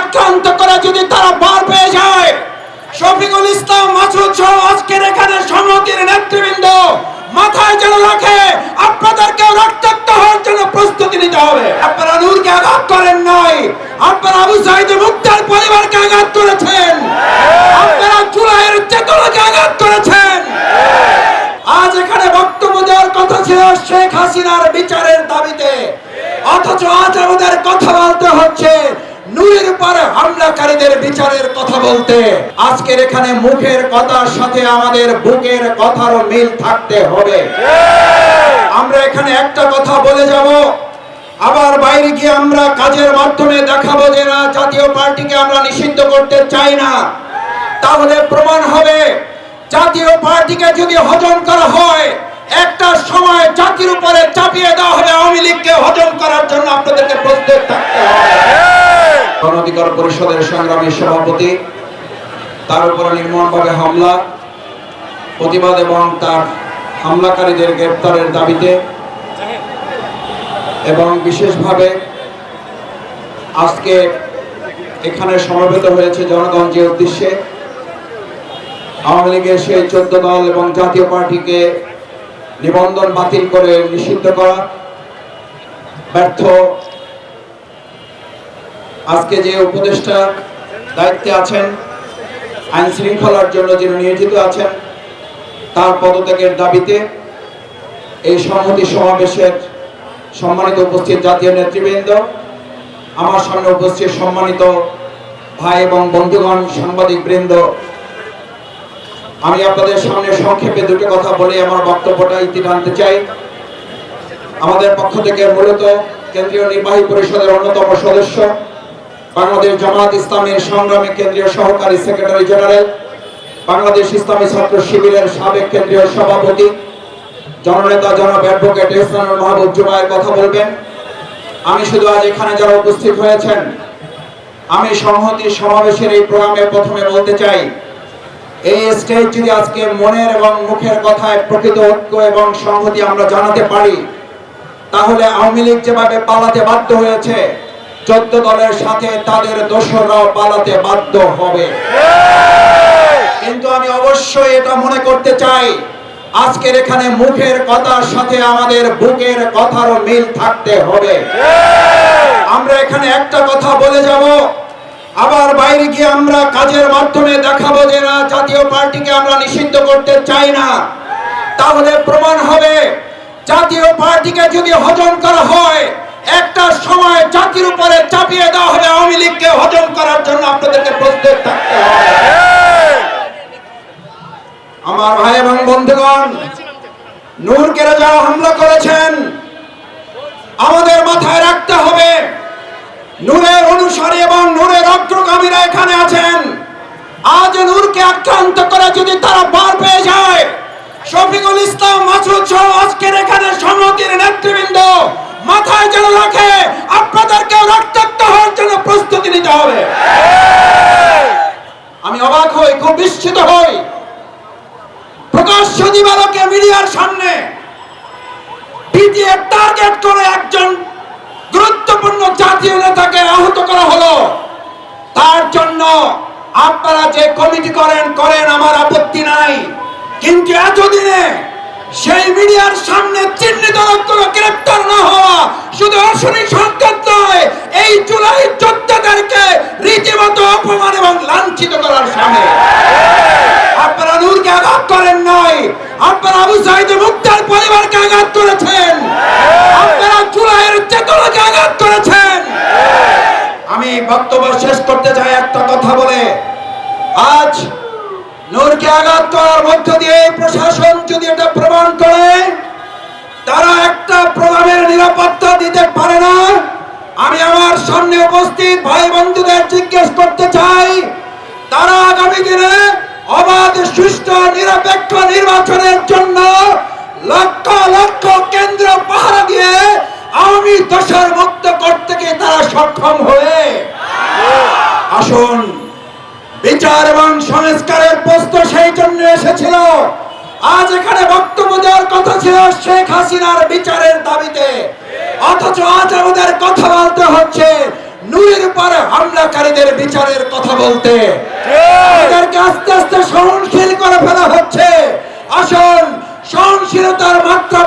আক্রান্ত করে যদি তারা পার পেয়ে যায়, শফিকুল ইসলাম, মাসুদ সহ আজকের এখানে সমিতির নেতৃবৃন্দ, মাথায় যেন রাখে আপনাদেরকে রক্তাক্ত হওয়ার জন্য প্রস্তুতি নিতে হবে। আপনারা নূরকে আঘাত করেন নাই। আপনারা আবু সাইদে মুক্তার বিচারের কথা বলতে, আজকের এখানে মুখের কথার সাথে আমাদের বুকের কথারও মিল থাকতে হবে। আমরা এখানে একটা কথা বলে যাব, আবার বাইরে গিয়ে আমরা কাজের মাধ্যমে দেখাবো যে না, জাতীয় পার্টিকে আমরা নিষিদ্ধ করতে চাই না। তাহলে প্রমাণ হবে, জাতীয় পার্টিকে যদি হজম করা হয়, একটা সময় জাতির উপরে চাপিয়ে দেওয়া হবে আওয়ামী লীগকে হজম করার জন্য আপনাদেরকে প্রস্তুত থাকতে হবে। গণ অধিকার পরিষদের সংগ্রামী সভাপতি, তার উপরে নির্মমভাবে হামলা, প্রতিবাদ এবং তার হামলাকারীদের গ্রেপ্তারের দাবিতে এবং বিশেষভাবে আজকে এখানে সমবেত হয়েছে জনগণ যে উদ্দেশ্যে আওয়ামী লীগের সেই চোদ্দ দল এবং জাতীয় পার্টিকে নিবন্ধন বাতিল করে নিষিদ্ধ করা, ব্যর্থ আজকে যে উপদেষ্টা দায়িত্বে আছেন, আইন শৃঙ্খলার জন্য যিনি নিয়োজিত আছেন, তার পদত্যাগের দাবিতে এই সংহতি সমাবেশের সম্মানিত উপস্থিত জাতীয় নেতৃবৃন্দ, আমার সামনে উপস্থিত সম্মানিত ভাই এবং বন্ধুগণ, সাংবাদিক বৃন্দ, আমি আপনাদের সামনে সংক্ষেপে দুটো কথা বলে আমার বক্তব্যটা ইতি টানতে চাই। আমাদের পক্ষ থেকে মূলত কেন্দ্রীয় নির্বাহী পরিষদের অন্যতম সদস্য বাংলাদেশ জামাত ইসলামের সংগ্রামী কেন্দ্রীয় সহকারী সেক্রেটারি জেনারেল, বাংলাদেশ ইসলামী ছাত্র শিবিরের সাবেক কেন্দ্রীয় সভাপতি, জননেতা জনাব অ্যাডভোকেট ইসলানুল মাহবুব জুমায়ের কথা বলবেন। আমি শুধু আজ এখানে যারা উপস্থিত হয়েছেন, আমি সংহতি সমাবেশের এই প্রোগ্রামে প্রথমে বলতে চাই, এই স্টেজ যদি আজকে মনের এবং মুখের কথায় প্রকৃত ঐক্য এবং সংহতি আমরা জানাতে পারি, তাহলে আওয়ামী লীগ যেভাবে পালাতে বাধ্য হয়েছে চোদ্দ দলের সাথে তাদের দোসররাও পালাতে বাধ্য হবে। কিন্তু আমি অবশ্যই এটা মনে করতে চাই, আজকের এখানে মুখের কথার সাথে আমাদের বুকের কথারও মিল থাকতে হবে। আমরা এখানে একটা কথা বলে যাব, আবার বাইরে গিয়ে আমরা কাজের মাধ্যমে দেখাবো যে না, জাতীয় পার্টিকে আমরা নিষিদ্ধ করতে চাই না। তাহলে প্রমাণ হবে, জাতীয় পার্টিকে যদি হজম করা হয়, একটা সময় জাতির উপরে বন্ধুগণ নূরকে যারা হামলা করেছেন, আমাদের মাথায় রাখতে হবে, নূরের অনুসারী এবং নূরের অগ্রগামীরা এখানে আছেন। আজ নূরকে আক্রান্ত করে যদি তারা পার পেয়ে যায়, শফিকুল ইসলাম, মাসুদ সহ আজকের এখানে সংহতির নেতৃবৃন্দ মাথায় যেন রাখে আপনাদেরকে রক্তাক্ত হওয়ার জন্য প্রস্তুতি নিতে হবে। আমি অবাক হই, খুব বিস্মিত হই। সামনে। পিটিএ টার্গেট করে একজন গুরুত্বপূর্ণ জাতীয় নেতাকে আহত করা হলো। তার জন্য আপনারা যে কমিটি করেন করেন, আমার আপত্তি নাই। কিন্তু এতদিনে সেই মিডিয়ার সামনে চিহ্নিত লোকগুলো গ্রেপ্তার না হওয়া শুধু অশনি সংকেত নয়, এই জুলাই যোদ্ধাদেরকে রীতিমতো অপমান এবং লাঞ্ছিত করার সামনে আপনারা নূরকে আঘাত করেন নাই আপনারা আবু মুক্তার পরিবারকে আঘাত করেছেন। আপনারা চেতনাকে আঘাত করেছেন। আমি বক্তব্য শেষ করতে চাই একটা কথা বলে। আজ আঘাত করার মধ্য দিয়ে প্রশাসন যদি এটা প্রমাণ করে, তারা একটা প্রোগ্রামের নিরাপত্তা দিতে পারে না। আমি আমার সামনে উপস্থিত ভাই বন্ধুদের জিজ্ঞেস করতে চাই, তারা আগামী দিনে অবাধ নিরপেক্ষ নির্বাচনের সংস্কারের প্রশ্ন সেই জন্য এসেছিল। আজ এখানে বক্তব্য দেওয়ার কথা ছিল শেখ হাসিনার বিচারের দাবিতে। অথচ আজ আমাদের কথা বলতে হচ্ছে নূরের উপর হামলাকারীদের বিচারের কথা বলতে। আমাদেরকে আস্তে আস্তে সহনশীল করে ফেলা হচ্ছে। আসুন, সহনশীলতার মাত্রা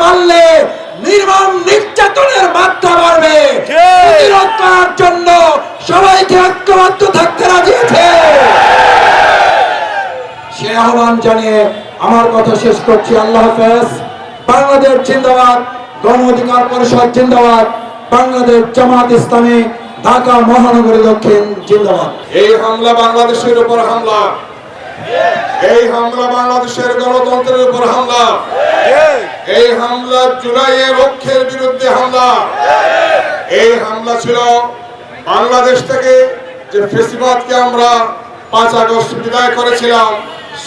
আহ্বান জানিয়ে আমার কথা শেষ করছি। আল্লাহ হাফেজ। বাংলাদেশ জিন্দাবাদ গণ অধিকার পরিষদ জিন্দাবাদ, বাংলাদেশ জামাত ইসলামী, ঢাকা মহানগরী দক্ষিণ জিন্দাবাদ। এই হামলা বাংলাদেশের উপর হামলা। এই হামলা বাংলাদেশের গণতন্ত্রের উপর হামলা। এই হামলা জুলাইয়ের লক্ষ্যের বিরুদ্ধে হামলা। এই হামলা ছিল বাংলাদেশ থেকে যে ফেসিবাদকে আমরা পাঁচ আগস্ট বিদায় করেছিলাম।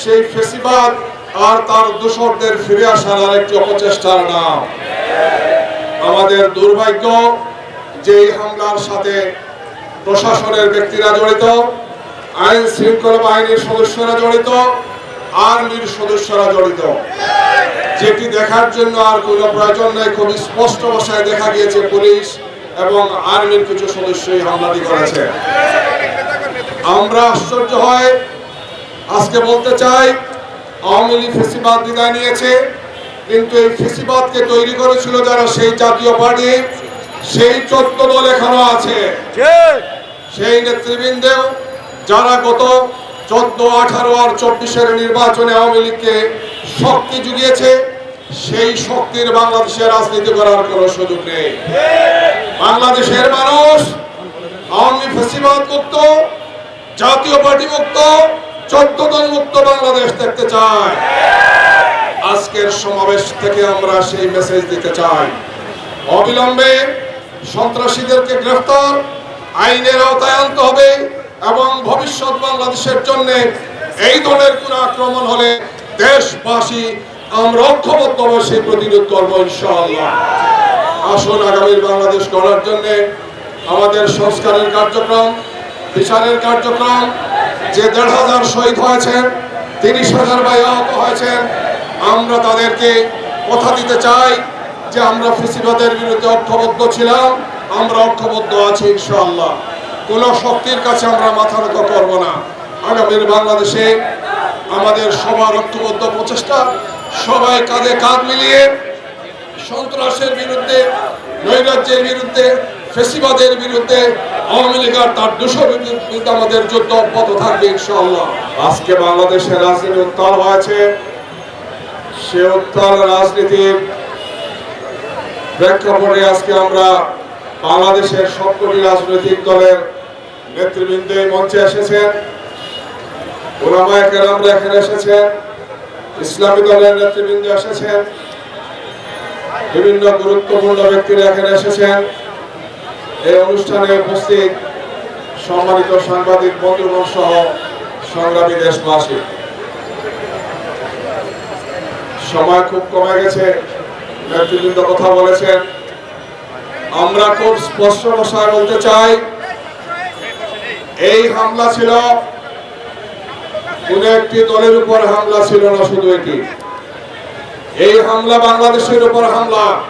সেই ফেসিবাদ আর তার দূষকদের ফিরে আসার আরেকটি অপচেষ্টার নাম। আমাদের দুর্ভাগ্য যে এই হামলার সাথে প্রশাসনের ব্যক্তিরা জড়িত, আইন শৃঙ্খলা বাহিনীর সদস্যরা জড়িত, আর্মির সদস্যরা জড়িত। যেটি দেখার জন্য আর কোনো প্রয়োজন নেই খুবই স্পষ্ট ভাষায় দেখা গিয়েছে পুলিশ এবং আর্মির কিছু সদস্যই হামলাটি করেছে। আমরা আশ্চর্য হয়। আজকে বলতে চাই, আওয়ামী লীগ ফেসিবাদ বিদায় নিয়েছে, কিন্তু এই ফেসিবাদকে তৈরি করেছিল যারা সেই জাতীয় পার্টি, সেই চোদ্দ দল এখনও আছে। সেই নেতৃবৃন্দেও যারা গত চোদ্দ, আঠারো আর চব্বিশের নির্বাচনে আওয়ামী লীগকে শক্তি জুগিয়েছে, সেই শক্তির বাংলাদেশে রাজনীতি করার কোনো সুযোগ নেই। বাংলাদেশের মানুষ আওয়ামী ফেসিবাদ মুক্ত জাতীয় পার্টি মুক্ত, চোদ্দ দল মুক্ত বাংলাদেশ দেখতে চাই আজকের সমাবেশ থেকে আমরা সেই মেসেজ দিতে চাই। অবিলম্বে সন্ত্রাসীদেরকে গ্রেফতার, আইনের আওতায় আনতে হবে এবং ভবিষ্যৎ বাংলাদেশের জন্য এই ধরনের কোন আক্রমণ হলে দেশবাসী আমরা ঐক্যবদ্ধভাবে সেই প্রতিরোধ করব ইনশাআল্লাহ। আসুন আগামীর বাংলাদেশ গড়ার জন্য আমাদের সংস্কারের কার্যক্রম বিচারের কার্যক্রম, যে দেড় হাজার শহীদ হয়েছেন, তিরিশ হাজার ভাই আহত হয়েছেন, আমরা তাদেরকে কথা দিতে চাই যে আমরা ফেসিবাদের বিরুদ্ধে ঐক্যবদ্ধ ছিলাম, আমরা ঐক্যবদ্ধ আছি ইনশাআল্লাহ। কোন শক্তির কাছে আমরা মাথা নত করব না। আগামীর বাংলাদেশে আমাদের সবার ঐক্যবদ্ধ প্রচেষ্টা, সবাই কাঁধে কাঁধ মিলিয়ে সন্ত্রাসের বিরুদ্ধে, নৈরাজ্যের বিরুদ্ধে ফেসিবাদের বিরুদ্ধে আওয়ামী লীগ আর তার দুশো বিরুদ্ধে আমাদের যুদ্ধ অব্যাহত থাকবে, ইনশাআল্লাহ। আজকে বাংলাদেশের রাজনীতি উত্তাল হয়েছে। সে উত্তাল রাজনীতির প্রেক্ষাপটে আজকে আমরা বাংলাদেশের সবকটি রাজনৈতিক দলের নেতৃবৃন্দ মঞ্চে এসেছেন। ওলামায়ে কেরামরা এখানে এসেছেন। ইসলামী দলের নেতৃবৃন্দ এসেছেন। বিভিন্ন গুরুত্বপূর্ণ ব্যক্তিরা এখানে এসেছেন। এই অনুষ্ঠানে উপস্থিত সম্মানিত সাংবাদিক বন্ধুগণ সহ সংগ্রামী দেশবাসী। সময় খুব কমে গেছে, নেতৃবৃন্দ কথা বলেছেন। আমরা খুব স্পষ্ট ভাষায় বলতে চাই, এই হামলা ছিল, কোন একটি দলের উপর হামলা ছিল না, শুধু এটি। এই হামলা বাংলাদেশের উপর হামলা।